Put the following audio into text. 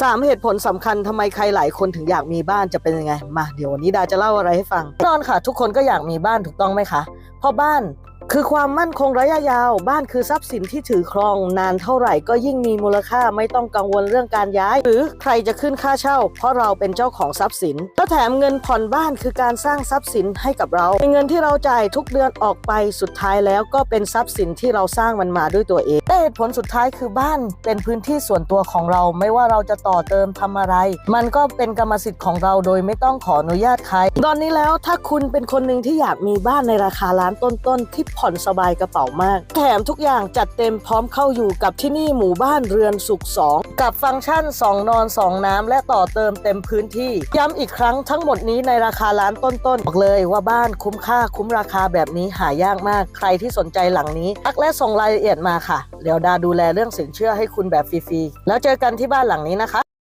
สามเหตุผลสำคัญทำไมใครหลายคนถึงอยากมีบ้านจะเป็นยังไง มาเดี๋ยววันนี้ดาจะเล่าอะไรให้ฟังแน่นอนค่ะ ทุกคนก็อยากมีบ้านถูกต้องไหมคะเพราะบ้าน คือความมั่นคงระยะยาว บ้านคือทรัพย์สินที่ถือครองนานเท่าไหร่ก็ยิ่งมีมูลค่าไม่ต้องกังวลเรื่องการย้าย หรือใครจะขึ้นค่าเช่า เพราะเราเป็นเจ้าของทรัพย์สินแล้วแถมเงินผ่อนบ้านคือการสร้างทรัพย์สินให้กับเราเป็นเงินที่เราจ่ายทุกเดือนออกไปสุดท้ายแล้วก็เป็นทรัพย์สินที่เราสร้างมันมาด้วยตัวเองแต่เหตุผลสุดท้ายคือบ้านเป็นพื้นที่ส่วนตัวของเราไม่ว่าเราจะต่อเติมทำอะไร มันก็เป็นกรรมสิทธิ์ของเราโดยไม่ต้องขออนุญาตใคร ตอนนี้แล้วถ้าคุณเป็นคนหนึ่งที่อยากมีบ้านในราคาล้านต้นๆที่ผ่อนสบายกระเป๋ามาก แถมทุกอย่างจัดเต็มพร้อมเข้าอยู่กับที่นี่หมู่บ้านเรือนสุขสองกับฟังก์ชัน 2 นอน 2 น้ำ และต่อเติมเต็มพื้นที่ ย้ำอีกครั้งทั้งหมดนี้ในราคาล้านต้นๆบอกเลยว่าบ้านคุ้มค่าคุ้มราคาแบบนี้หายากมาก ใครที่สนใจหลังนี้ทักและส่งรายละเอียดมาค่ะ เดี๋ยวดาดูแลเรื่องสินเชื่อให้คุณแบบฟรีๆแล้วเจอกันที่บ้านหลังนี้นะคะ